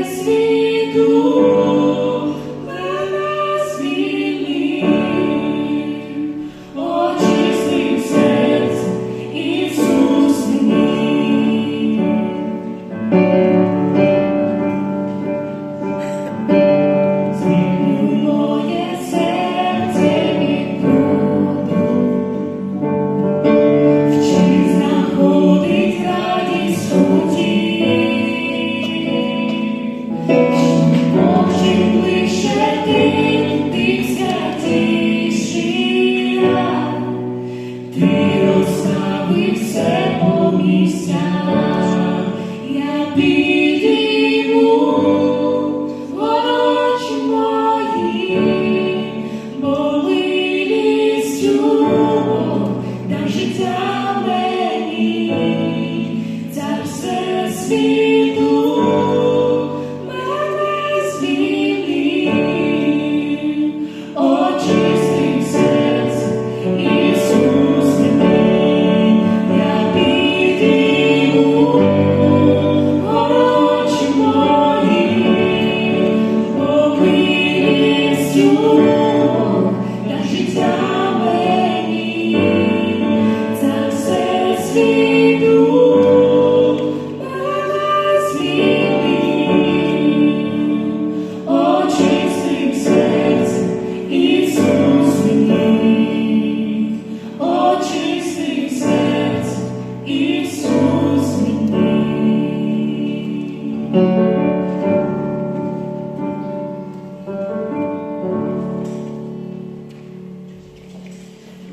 Espírito. По місцях, я підійму